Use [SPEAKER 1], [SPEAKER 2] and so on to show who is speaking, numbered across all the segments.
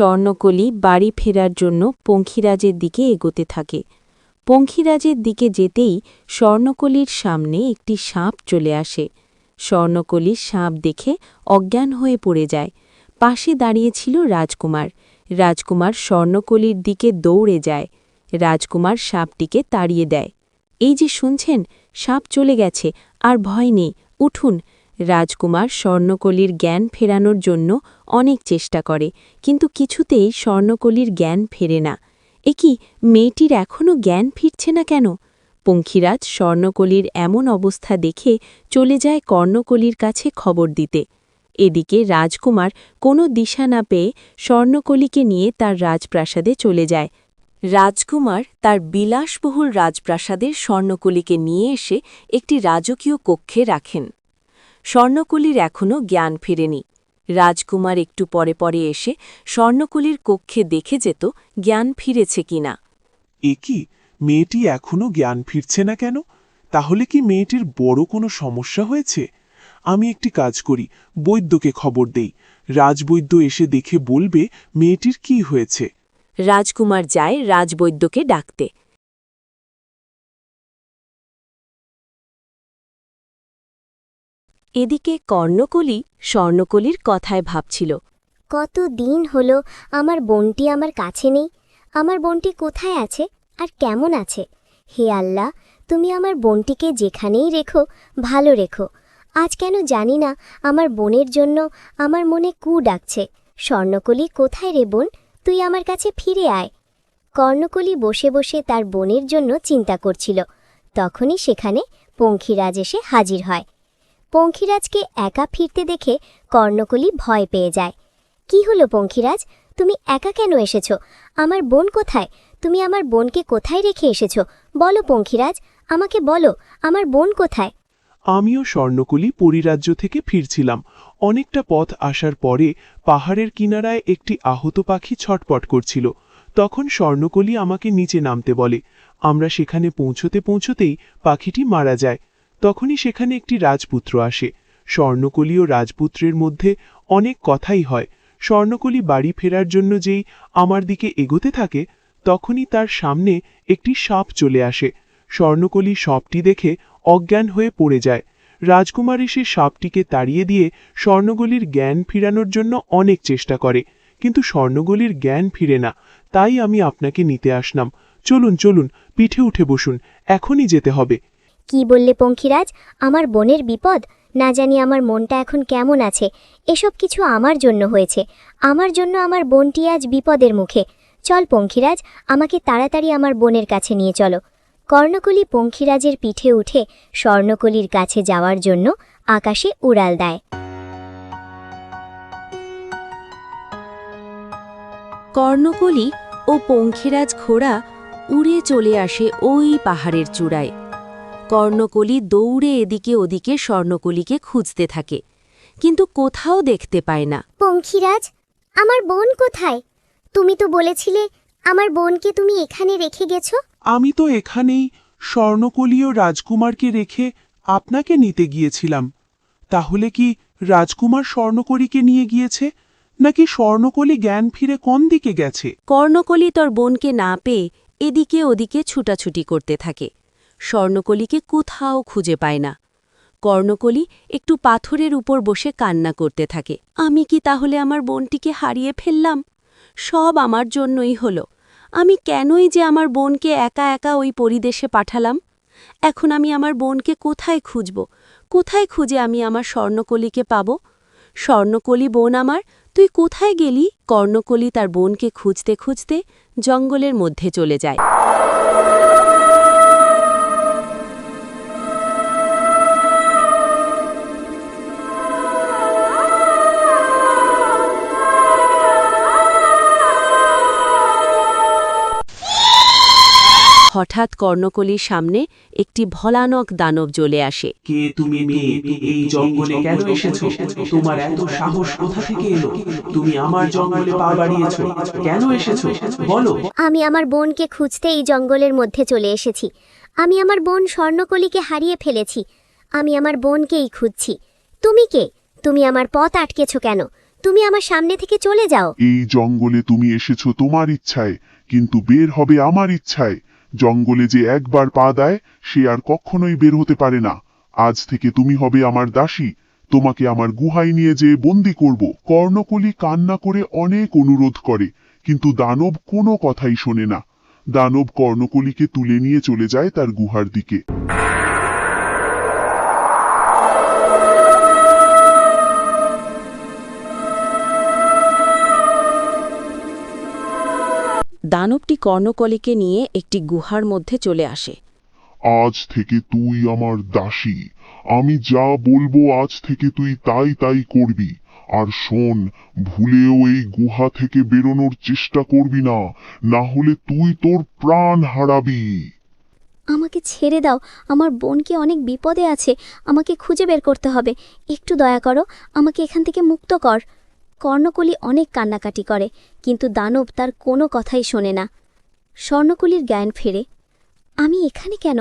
[SPEAKER 1] স্বর্ণকলি বাড়ি ফেরার জন্য পঙ্খিরাজের দিকে এগোতে থাকে। পঙ্খিরাজের দিকে যেতেই স্বর্ণকলির সামনে একটি সাপ চলে আসে। স্বর্ণকলির সাপ দেখে অজ্ঞান হয়ে পড়ে যায়। পাশে দাঁড়িয়েছিল রাজকুমার। রাজকুমার স্বর্ণকলির দিকে দৌড়ে যায়। রাজকুমার সাপটিকে তাড়িয়ে দেয়। এই যে শুনছেন, সাপ চলে গেছে, আর ভয় নেই, উঠুন রাজকুমার স্বর্ণকলির জ্ঞান ফেরানোর জন্য অনেক চেষ্টা করে, কিন্তু কিছুতেই স্বর্ণকলির জ্ঞান ফেরে না। এ কি, মেয়েটির এখনও জ্ঞান ফিরছে না কেন? পঙ্খিরাজ স্বর্ণকলির এমন অবস্থা দেখে চলে যায় কর্ণকলির কাছে খবর দিতে। এদিকে রাজকুমার কোনো দিশা না পেয়ে স্বর্ণকলিকে নিয়ে তার রাজপ্রাসাদে চলে যায়। রাজকুমার তার বিলাসবহুল রাজপ্রাসাদের স্বর্ণকলিকে নিয়ে এসে একটি রাজকীয় কক্ষে রাখেন। স্বর্ণকলির এখনও জ্ঞান ফেরেনি। রাজকুমার একটু পরে পরে এসে স্বর্ণকলির কক্ষে দেখে যেত জ্ঞান ফিরেছে কিনা
[SPEAKER 2] এ কি? মেয়েটি এখনও জ্ঞান ফিরছে না কেন? তাহলে কি মেয়েটির বড় কোনো সমস্যা হয়েছে? আমি একটি কাজ করি বৈদ্যকে খবর দেই। রাজবৈদ্য এসে দেখে বলবে মেয়েটির কি হয়েছে?
[SPEAKER 1] রাজকুমার যায় রাজবৈদ্যকে ডাকতে। এদিকে কর্ণকলি স্বর্ণকলির কথায় ভাবছিল,
[SPEAKER 3] কত দিন হলো, আমার বোনটি আমার কাছে নেই। আমার বোনটি কোথায় আছে আর কেমন আছে? হে আল্লাহ, তুমি আমার বোনটিকে যেখানেই রেখো, ভালো রেখো। আজ কেন জানি না, আমার বোনের জন্য আমার মনে কু ডাকছে। স্বর্ণকলি, কোথায় রে বোন? তুই আমার কাছে ফিরে আয়। কর্ণকলি বসে বসে তার বোনের জন্য চিন্তা করছিল। তখনই সেখানে পঙ্খিরাজ এসে হাজির হয়। পঙ্খিরাজকে একা ফিরতে দেখে কর্ণকলি ভয় পেয়ে যায়। কি হলো পঙ্খিরাজ? তুমি একা কেন এসেছ? আমার বোন কোথায়? তুমি আমার বোনকে কোথায় রেখে এসেছ? বলো পঙ্খিরাজ, আমাকে বলো, আমার বোন কোথায়?
[SPEAKER 2] আমিও স্বর্ণকুলি পরিরাজ্য থেকে ফিরছিলাম। অনেকটা পথ আসার পরে পাহাড়ের কিনারায় একটি আহত পাখি ছটপট করছিল। তখন স্বর্ণকলি আমাকে নিচে নামতে বলে, আমরা সেখানে পৌঁছতে পৌঁছতেই পাখিটি মারা যায়। তখনই সেখানে একটি রাজপুত্র আসে। স্বর্ণকলি ও রাজপুত্রের মধ্যে অনেক কথাই হয়। স্বর্ণকলি বাড়ি ফেরার জন্য যেই আমার দিকে এগোতে থাকে, তখনই তার সামনে একটি সাপ চলে আসে। স্বর্ণকলি সাপটি দেখে অজ্ঞান হয়ে পড়ে যায়। রাজকুমার এসে সাপটিকে তাড়িয়ে দিয়ে স্বর্ণগলির জ্ঞান ফিরানোর জন্য অনেক চেষ্টা করে, কিন্তু স্বর্ণগলির জ্ঞান ফিরে না। তাই আমি আপনাকে নিতে আসলাম। চলুন চলুন, পিঠে উঠে বসুন। এখনই যেতে হবে।
[SPEAKER 3] কি বললে পঙ্খিরাজ? আমার বোনের বিপদ? না জানি আমার মনটা এখন কেমন আছে। এসব কিছু আমার জন্য হয়েছে। আমার জন্য আমার বোনটি আজ বিপদের মুখে। চল পঙ্খিরাজ, আমাকে তাড়াতাড়ি আমার বোনের কাছে নিয়ে চলো। কর্ণকলি পঙ্খিরাজের পিঠে উঠে স্বর্ণকলির কাছে যাওয়ার জন্য আকাশে উড়াল দেয়।
[SPEAKER 1] কর্ণকলি ও পঙ্খিরাজ ঘোড়া উড়ে চলে আসে ওই পাহাড়ের চূড়ায়। কর্ণকলি দৌড়ে এদিকে ওদিকে স্বর্ণকলিকে খুঁজতে থাকে কিন্তু কোথাও দেখতে পায় না।
[SPEAKER 3] পঙ্খিরাজ আমার বোন কোথায়? তুমি তো বলেছিলে আমার বোনকে তুমি এখানে রেখে গেছো।
[SPEAKER 2] আমি তো এখানেই স্বর্ণকলীয় রাজকুমারকে রেখে আপনাকে নিতে গিয়েছিলাম। তাহলে কি রাজকুমার স্বর্ণকরীকে নিয়ে গিয়েছে নাকি স্বর্ণকলি জ্ঞান ফিরে কোন দিকে গেছে?
[SPEAKER 1] কর্ণকলি তোর বোনকে না পেয়ে এদিকে ওদিকে ছুটাছুটি করতে থাকে। স্বর্ণকলিকে কোথাও খুঁজে পায় না। কর্ণকলি একটু পাথরের উপর বসে কান্না করতে থাকে। আমি কি তাহলে আমার বোনটিকে হারিয়ে ফেললাম? সব আমার জন্যই হলো। আমি কেনই যে আমার বোনকে একা একা ওই পরিদেশে পাঠালাম? এখন আমি আমার বোনকে কোথায় খুঁজব? কোথায় খুঁজে আমি আমার স্বর্ণকলিকে পাব? স্বর্ণকলি বোন আমার, তুই কোথায় গেলি? কর্ণকলি তার বোনকে খুঁজতে খুঁজতে জঙ্গলের মধ্যে চলে যায়। হঠাৎ কর্ণকলির সামনে একটি ভলানক দানব জ্বলে আসে।
[SPEAKER 4] কে তুমি মেয়ে? এই জঙ্গলে কেন এসেছ? তোমার এত সাহস কোথা থেকে এলো? তুমি আমার জঙ্গলে পা বাড়িয়েছো। কেন এসেছ? বলো।
[SPEAKER 3] আমি আমার বোনকে খুঁজতে এই জঙ্গলের মধ্যে চলে এসেছি। আমি আমার বোন স্বর্ণকলিকে হারিয়ে ফেলেছি। আমি আমার বোনকেই খুঁজছি। তুমি কে? তুমি আমার পথ আটকেছ কেন?
[SPEAKER 5] তুমি আমার সামনে থেকে চলে যাও।
[SPEAKER 6] এই জঙ্গলে তুমি এসেছ তোমার ইচ্ছায় কিন্তু বের হবে আমার ইচ্ছায়। জঙ্গলে যে একবার পা দেয়, সে আর কখনোই বের হতে পারে না। আজ থেকে তুমি হবে আমার দাসী। তোমাকে আমার গুহায় নিয়ে যেয়ে বন্দি করব। কর্ণকলি কান্না করে অনেক অনুরোধ করে, কিন্তু দানব কোনো কথাই শোনে না। দানব কর্ণকলিকে তুলে নিয়ে চলে যায় তার গুহার দিকে।
[SPEAKER 7] দানবটি কর্ণকলিকে নিয়ে একটি গুহার মধ্যে চলে আসে।
[SPEAKER 6] আজ থেকে তুই আমার দাসী। আমি যা বলব আজ থেকে তুই তাই তাই করবি। আর শোন ভুলেও এই গুহা থেকে বেরোনোর চেষ্টা করবি না না হলে তুই তোর প্রাণ হারাবি।
[SPEAKER 5] আমাকে ছেড়ে দাও আমার বোনকে অনেক বিপদে আছে আমাকে খুঁজে বের করতে হবে। একটু দয়া করো আমাকে এখান থেকে মুক্ত কর। কর্ণকলি অনেক কান্নাকাটি করে, কিন্তু দানব তার কোনো কথাই শোনে না। স্বর্ণকলির জ্ঞান ফেরে। আমি এখানে কেন?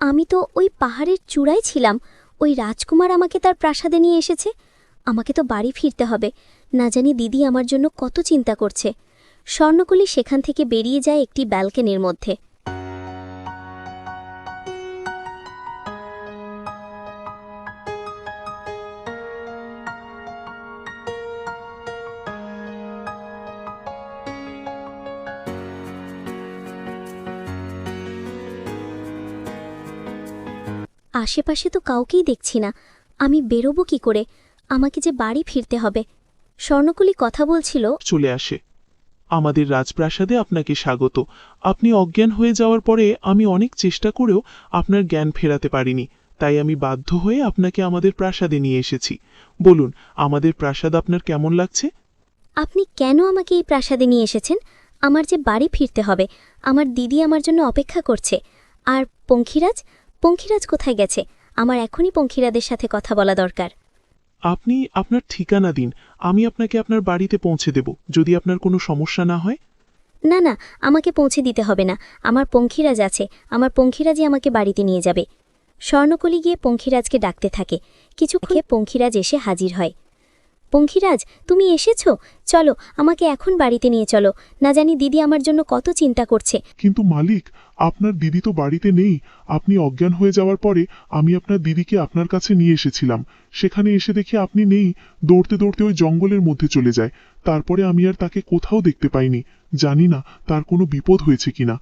[SPEAKER 5] আমি তো ওই পাহাড়ের চূড়ায় ছিলাম। ওই রাজকুমার আমাকে তার প্রাসাদে নিয়ে এসেছে। আমাকে তো বাড়ি ফিরতে হবে। না জানি দিদি আমার জন্য কত চিন্তা করছে। স্বর্ণকলি সেখান থেকে বেরিয়ে যায় একটি ব্যালকনির মধ্যে। আশেপাশে তো কাউকেই দেখছি না। আমি বেরোবো কি করে? আমাকে যে বাড়ি ফিরতে হবে। স্বর্ণকুলি কথা বলছিল
[SPEAKER 2] চলে আসে। আমাদের রাজপ্রাসাদে আপনাকে স্বাগত। আপনি অজ্ঞান হয়ে যাওয়ার পরে আমি অনেক চেষ্টা করেও আপনার জ্ঞান ফেরাতে পারিনি। তাই আমি বাধ্য হয়ে আপনাকে আমাদের প্রাসাদে নিয়ে এসেছি। বলুন আমাদের প্রাসাদ আপনার কেমন লাগছে?
[SPEAKER 5] আপনি কেন আমাকে এই প্রাসাদে নিয়ে এসেছেন? আমার যে বাড়ি ফিরতে হবে। আমার দিদি আমার জন্য অপেক্ষা করছে। আর পঙ্খিরাজ পঙ্খিরাজ কোথায় গেছে? আমার এখনই পঙ্খিরাদের সাথে কথা বলা দরকার।
[SPEAKER 2] আপনি আপনার ঠিকানা দিন। আমি আপনাকে আপনার বাড়িতে পৌঁছে দেব যদি আপনার কোনো সমস্যা না হয়।
[SPEAKER 5] না না আমাকে পৌঁছে দিতে হবে না। আমার পঙ্খিরাজ আছে। আমার পঙ্খিরাজই আমাকে বাড়িতে নিয়ে যাবে। স্বর্ণকলি গিয়ে পঙ্খিরাজকে ডাকতে থাকে। কিছুক্ষণে পঙ্খিরাজ এসে হাজির হয়। পঙ্খিরাজ তুমি এসেছ? চলো আমাকে এখন বাড়িতে নিয়ে চলো। না জানি দিদি আমার জন্য কত চিন্তা করছে।
[SPEAKER 6] কিন্তু মালিক আপনার দিদি তো বাড়িতে নেই। আপনি অজ্ঞান হয়ে যাওয়ার পরে আমি আপনার দিদিকে আপনার কাছে নিয়ে এসেছিলাম। সেখানে এসে দেখি আপনি নেই। দৌড়তে দৌড়তে ওই জঙ্গলের মধ্যে চলে যায়। তারপরে আমি আর তাকে কোথাও দেখতে পাইনি। জানি না তার কোনো বিপদ হয়েছে কিনা।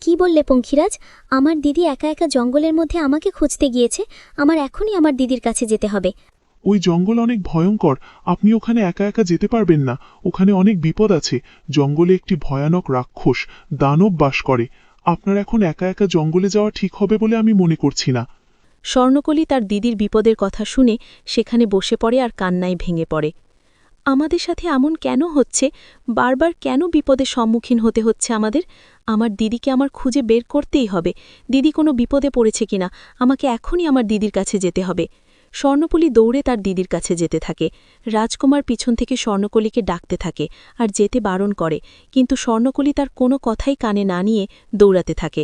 [SPEAKER 5] কি বললে পঙ্খিরাজ? আমার দিদি একা একা জঙ্গলের মধ্যে আমাকে খুঁজতে গিয়েছে। আমার এখনই আমার দিদির কাছে যেতে হবে।
[SPEAKER 2] ওই জঙ্গল অনেক ভয়ঙ্কর, আপনি ওখানে একা একা যেতে পারবেন না। ওখানে অনেক বিপদ আছে। জঙ্গলে একটি ভয়ানক রাক্ষস, দানব বাস করে। আপনার এখন একা একা জঙ্গলে যাওয়া ঠিক হবে বলে আমি মনে করছি না।
[SPEAKER 7] স্বর্ণকলি তার দিদির বিপদের কথা শুনে সেখানে বসে পড়ে আর কান্নায় ভেঙে পড়ে। আমাদের সাথে এমন কেন হচ্ছে? বারবার কেন বিপদের সম্মুখীন হতে হচ্ছে আমাদের? আমার দিদিকে আমার খুঁজে বের করতেই হবে। দিদি কোনো বিপদে পড়েছে কিনা? আমাকে এখনই আমার দিদির কাছে যেতে হবে। স্বর্ণকলি দৌড়ে তার দিদির কাছে যেতে থাকে। রাজকুমার পিছন থেকে স্বর্ণকলিকে ডাকতে থাকে আর যেতে বারণ করে, কিন্তু স্বর্ণকলি তার কোনো কথাই কানে না নিয়ে দৌড়াতে থাকে।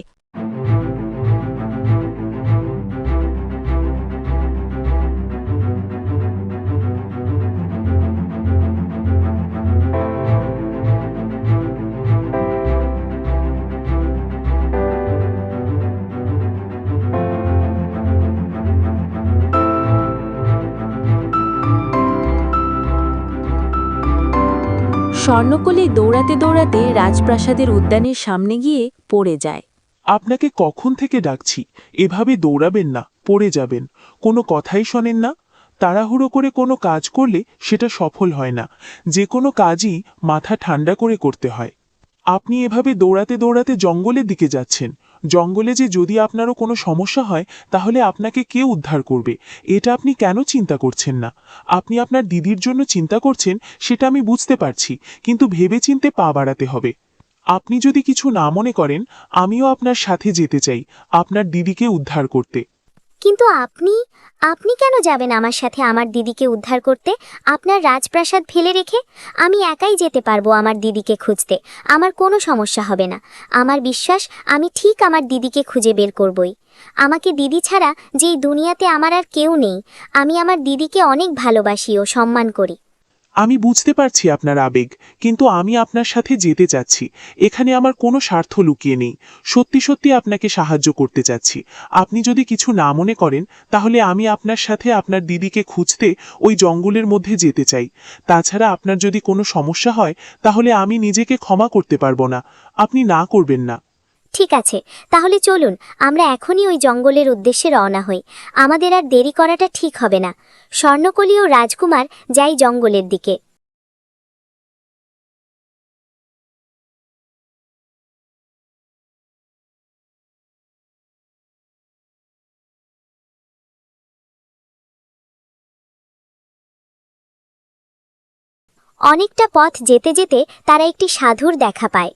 [SPEAKER 7] স্বর্ণকলি দৌড়াতে দৌড়াতে রাজপ্রাসাদের উদ্যানের সামনে গিয়ে পড়ে যায়।
[SPEAKER 2] আপনাকে কখন থেকে ডাকছি? এভাবে দৌড়াবেন না, পড়ে যাবেন। কোনো কথাই শোনেন না। তাড়াহুড়ো করে কোনো কাজ করলে সেটা সফল হয় না। যে কোনো কাজই মাথা ঠান্ডা করে করতে হয়। আপনি এভাবে দৌড়াতে দৌড়াতে জঙ্গলের দিকে যাচ্ছেন। জঙ্গলে যে যদি আপনারও কোনো সমস্যা হয়, তাহলে আপনাকে কে উদ্ধার করবে? এটা আপনি কেন চিন্তা করছেন না? আপনি আপনার দিদির জন্য চিন্তা করছেন, সেটা আমি বুঝতে পারছি, কিন্তু ভেবেচিন্তে পা বাড়াতে হবে। আপনি যদি কিছু না মনে করেন, আমিও আপনার সাথে যেতে চাই, আপনার দিদিকে উদ্ধার করতে।
[SPEAKER 5] কিন্তু আপনি আপনি কেন যাবেন আমার সাথে আমার দিদিকে উদ্ধার করতে? আপনার রাজপ্রাসাদ ফেলে রেখে? আমি একাই যেতে পারব আমার দিদিকে খুঁজতে। আমার কোনো সমস্যা হবে না। আমার বিশ্বাস, আমি ঠিক আমার দিদিকে খুঁজে বের করবই। আমাকে দিদি ছাড়া যেই দুনিয়াতে আমার আর কেউ নেই। আমি আমার দিদিকে অনেক ভালোবাসি ও সম্মান করি।
[SPEAKER 2] আমি বুঝতে পারছি আপনার আবেগ, কিন্তু আমি আপনার সাথে যেতে চাচ্ছি। এখানে আমার কোনো স্বার্থ লুকিয়ে নেই। সত্যি সত্যি আপনাকে সাহায্য করতে চাচ্ছি। আপনি যদি কিছু না মনে করেন, তাহলে আমি আপনার সাথে আপনার দিদিকে খুঁজতে ওই জঙ্গলের মধ্যে যেতে চাই। তাছাড়া আপনার যদি কোনো সমস্যা হয়, তাহলে আমি নিজেকে ক্ষমা করতে পারব না। আপনি না করবেন না।
[SPEAKER 3] ঠিক আছে, তাহলে চলুন, আমরা এখনই ওই জঙ্গলের উদ্দেশ্যে রওনা হই। আমাদের আর দেরি করাটা ঠিক হবে না। স্বর্ণকলি ও রাজকুমার যাই জঙ্গলের দিকে। অনেকটা পথ যেতে যেতে তারা একটি সাধুর দেখা পায়।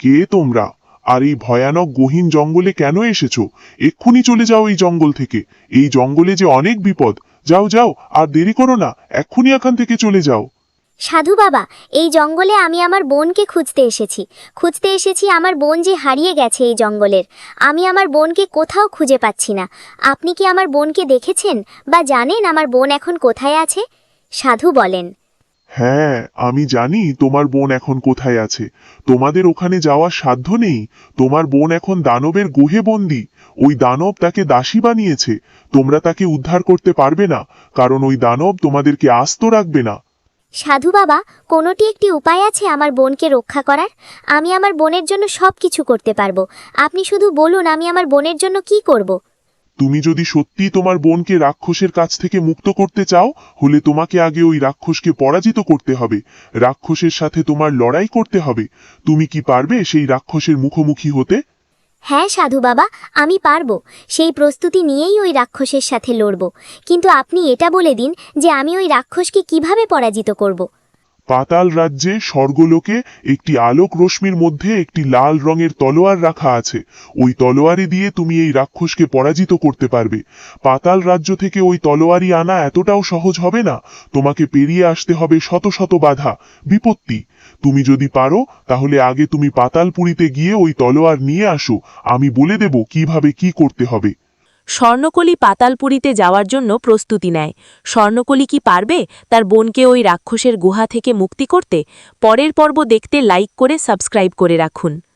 [SPEAKER 6] কে তোমরা? আর এই ভয়ানক গহীন জঙ্গলে কেন এসেছ? এক্ষুনি চলে যাও এই জঙ্গল থেকে। এই জঙ্গলে যে অনেক বিপদ। যাও যাও, আর দেরি করো না। এক্ষুনি এখান থেকে চলে যাও।
[SPEAKER 3] সাধু বাবা, এই জঙ্গলে আমি আমার বোনকে খুঁজতে এসেছি। খুঁজতে এসেছি আমার বোন যে হারিয়ে গেছে এই জঙ্গলের। আমি আমার বোনকে কোথাও খুঁজে পাচ্ছি না। আপনি কি আমার বোনকে দেখেছেন বা জানেন আমার বোন এখন কোথায় আছে? সাধু বলেন।
[SPEAKER 6] হ্যাঁ আমি জানি তোমার বোন এখন কোথায় আছে। তোমাদের ওখানে যাওয়ার সাধ্য নেই। তোমার বোন এখন দানবের গুহে বন্দি। ওই দানব তাকে দাসী বানিয়েছে। তোমরা তাকে উদ্ধার করতে পারবে না, কারণ ওই দানব তোমাদেরকে আস্ত রাখবে না।
[SPEAKER 3] সাধু বাবা, কোনোটি একটি উপায় আছে আমার বোনকে রক্ষা করার? আমি আমার বোনের জন্য সব কিছু করতে পারব। আপনি শুধু বলুন, আমি আমার বোনের জন্য কি করব?
[SPEAKER 6] তুমি যদি সত্যি তোমার বোনকে রাক্ষসের কাছ থেকে মুক্ত করতে চাও, হলে তোমাকে আগে ওই রাক্ষসকে পরাজিত করতে হবে। রাক্ষসের সাথে তোমার লড়াই করতে হবে। তুমি কি পারবে সেই রাক্ষসের মুখোমুখি হতে?
[SPEAKER 3] হ্যাঁ সাধু বাবা, আমি পারব। সেই প্রস্তুতি নিয়েই ওই রাক্ষসের সাথে লড়ব। কিন্তু আপনি এটা বলে দিন যে আমি ওই রাক্ষসকে কীভাবে পরাজিত করব।
[SPEAKER 6] পাতাল রাজ্যে স্বর্গলোকে একটি আলোক রশ্মির মধ্যে একটি লাল রঙের তলোয়ার রাখা আছে। ওই তলোয়ারি দিয়ে তুমি এই রাক্ষসকে পরাজিত করতে পারবে। পাতাল রাজ্য থেকে ওই তলোয়ারি আনা এতটাও সহজ হবে না। তোমাকে পেরিয়ে আসতে হবে শত শত বাধা, বিপত্তি। তুমি যদি পারো, তাহলে আগে তুমি পাতালপুরীতে গিয়ে ওই তলোয়ার নিয়ে আসো। আমি বলে দেব কীভাবে কি করতে হবে।
[SPEAKER 1] স্বর্ণকলি পাতালপুরীতে যাওয়ার জন্য প্রস্তুতি নেয়। স্বর্ণকলি কি পারবে? তার বোনকে ওই রাক্ষসের গুহা থেকে মুক্তি করতে? পরের পর্ব দেখতে লাইক করে সাবস্ক্রাইব করে রাখুন।